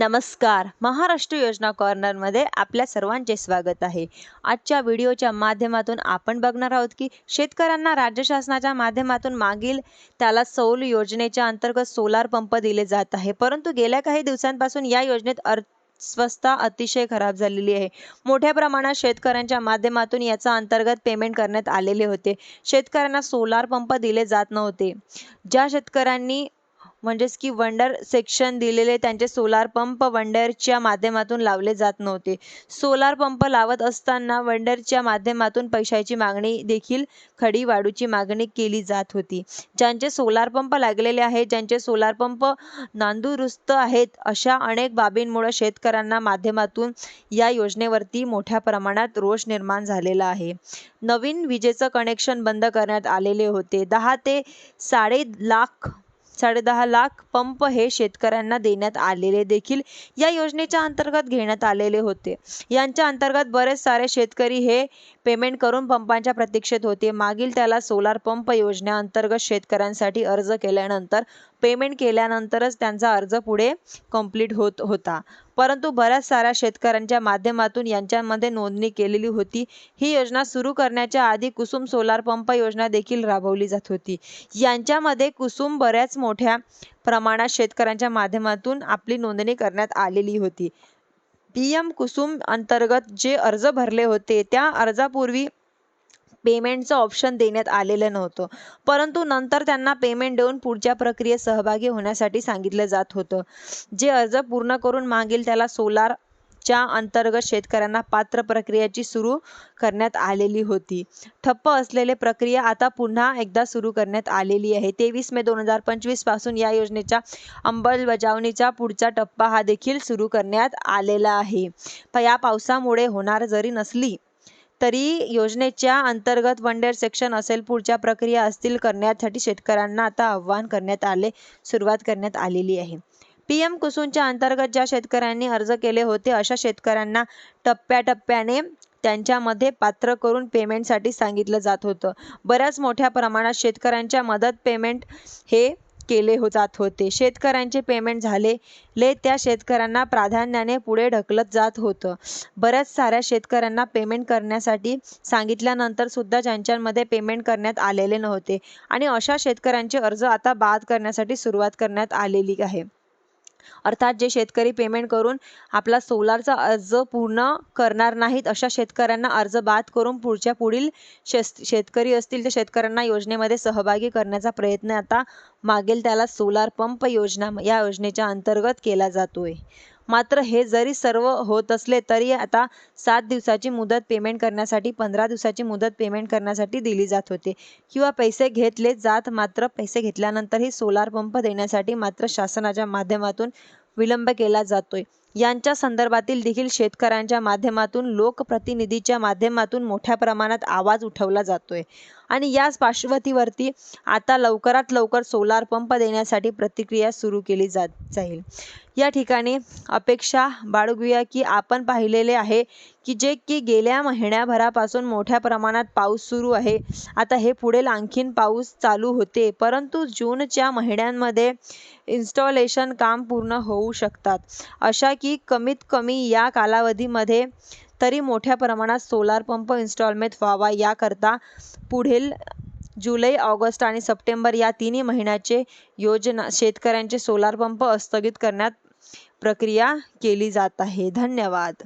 नमस्कार. महाराष्ट्र योजना कॉर्नरमध्ये आपल्या सर्वांचे स्वागत आहे. आजच्या व्हिडिओच्या माध्यमातून आपण बघणार आहोत की शेतकऱ्यांना राज्य शासनाच्या माध्यमातून मागील त्याला सौल योजनेच्या अंतर्गत सोलार पंप दिले जात आहे. परंतु गेल्या काही दिवसांपासून या योजनेत अर्थव्यवस्था अतिशय खराब झालेली आहे. मोठ्या प्रमाणात शेतकऱ्यांच्या माध्यमातून याचा अंतर्गत पेमेंट करण्यात आलेले होते. शेतकऱ्यांना सोलार पंप दिले जात नव्हते. ज्या शेतकऱ्यांनी म्हणजेच की वंडर सेक्शन दिलेले त्यांचे सोलार पंप वंडरच्या माध्यमातून लावले जात नव्हते. सोलार पंप लावत असताना वंडरच्या माध्यमातून पैशाची मागणी देखील खडी वाढूची मागणी केली जात होती. ज्यांचे सोलार पंप लागलेले आहेत ज्यांचे सोलार पंप नांदुरुस्त आहेत अशा अनेक बाबींमुळे शेतकऱ्यांना माध्यमातून या योजनेवरती मोठ्या प्रमाणात रोष निर्माण झालेला आहे. नवीन विजेचं कनेक्शन बंद करण्यात आलेले होते. दहा ते साडे लाख साडेदहा लाख पंप हे शेतकऱ्यांना देण्यात आलेले देखील या योजनेच्या अंतर्गत घेण्यात आलेले होते. यांच्या अंतर्गत बरेच सारे शेतकरी हे पेमेंट करून पंपांच्या प्रतीक्षेत होते. मागील त्याला सोलार पंप योजनेअंतर्गत शेतकऱ्यांसाठी अर्ज केल्यानंतर पेमेंट केल्यानंतरच त्यांचा अर्ज पुढे कंप्लीट होत होता. परंतु बऱ्याच साऱ्या शेतकऱ्यांच्या माध्यमातून यांच्यामध्ये नोंदणी केलेली होती. ही योजना सुरू करण्याच्या आधी कुसुम सोलार पंप योजना देखील राबवली जात होती. यांच्यामध्ये कुसुम बऱ्याच मोठ्या प्रमाणात शेतकऱ्यांच्या माध्यमातून आपली नोंदणी करण्यात आलेली होती. पी एम कुसुम अंतर्गत जे अर्ज भरले होते त्या अर्जापूर्वी पेमेंटचं ऑप्शन देण्यात आलेलं नव्हतं. परंतु नंतर त्यांना पेमेंट देऊन पुढच्या प्रक्रियेत सहभागी होण्यासाठी सांगितलं जात होतं. जे अर्ज पूर्ण करून मागील त्याला सोलार च्या अंतर्गत शेतकऱ्यांना पात्र प्रक्रियेची सुरू करण्यात आलेली होती. ठप्प असलेले प्रक्रिया आता पुन्हा एकदा सुरू करण्यात आलेली आहे. तेवीस मे दोन हजार पंचवीसपासून या योजनेच्या अंमलबजावणीचा पुढचा टप्पा हा देखील सुरू करण्यात आलेला आहे. या पावसामुळे होणार जरी नसली तरी योजनेच्या अंतर्गत वंडेर सेक्शन असेल पुढच्या प्रक्रिया असतील करण्यासाठी शेतकऱ्यांना आता आव्हान करण्यात आले सुरुवात करण्यात आलेली आहे. पी एम कुसुमच्या अंतर्गत ज्या शेतकऱ्यांनी अर्ज केले होते अशा शेतकऱ्यांना टप्प्याटप्प्याने त्यांच्यामध्ये पात्र करून पेमेंटसाठी सांगितलं जात होतं. बऱ्याच मोठ्या प्रमाणात शेतकऱ्यांच्या मदत पेमेंट हे केले हो जात होते. शेतकऱ्यांचे पेमेंट झालेले त्या शेतकऱ्यांना प्राधान्याने पुढे ढकलत जात होतं. बऱ्याच साऱ्या शेतकऱ्यांना पेमेंट करण्यासाठी सांगितल्यानंतर सुद्धा ज्यांच्यामध्ये पेमेंट करण्यात आलेले नव्हते. आणि अशा शेतकऱ्यांचे अर्ज आता बाद करण्यासाठी सुरुवात करण्यात आलेली आहे. अर्थात जे शेतकरी पेमेंट करून आपला सोलारचा अर्ज पूर्ण करणार नाहीत अशा शेतकऱ्यांना अर्ज बाद करून पुढच्या पुढील शेतकरी असतील त्या शेतकऱ्यांना योजनेमध्ये सहभागी करण्याचा प्रयत्न आता मागेल त्याला सोलार पंप योजना या योजनेच्या अंतर्गत केला जातोय. मात्र हे जरी सर्व होत असले तरी आता सात दिवसाची मुदत पेमेंट करण्यासाठी पंधरा दिवसाची मुदत पेमेंट करण्यासाठी दिली जात होते. किंवा पैसे घेतले जात मात्र पैसे घेतल्यानंतरही सोलार पंप देण्यासाठी मात्र शासनाच्या माध्यमातून विलंब केला जातोय. यांच्या संदर्भातील देखील शेतकऱ्यांच्या माध्यमातून लोकप्रतिनिधीच्या माध्यमातून मोठ्या प्रमाणात आवाज उठवला जातोय. आणि याच पार्श्वतीवरती आता लवकरात लवकर सोलार पंप देण्यासाठी प्रतिक्रिया सुरू केली जात जाईल. या ठिकाणी अपेक्षा बाळगूया की आपण पाहिलेले आहे की जे की गेल्या महिन्याभरापासून मोठ्या प्रमाणात पाऊस सुरू आहे. आता हे पुढे आणखीन पाऊस चालू होते परंतु जूनच्या महिन्यांमध्ये इन्स्टॉलेशन काम पूर्ण होऊ शकतात. अशा की कमीत कमी या कालावधीमध्ये तरी मोठ्या प्रमाणात सोलार पंप इन्स्टॉलमेंट व्हावा. याकरता पुढील जुलै ऑगस्ट आणि सप्टेंबर या तिन्ही महिन्याचे योजना शेतकऱ्यांचे सोलार पंप स्थगित करण्यात प्रक्रिया केली जात आहे. धन्यवाद.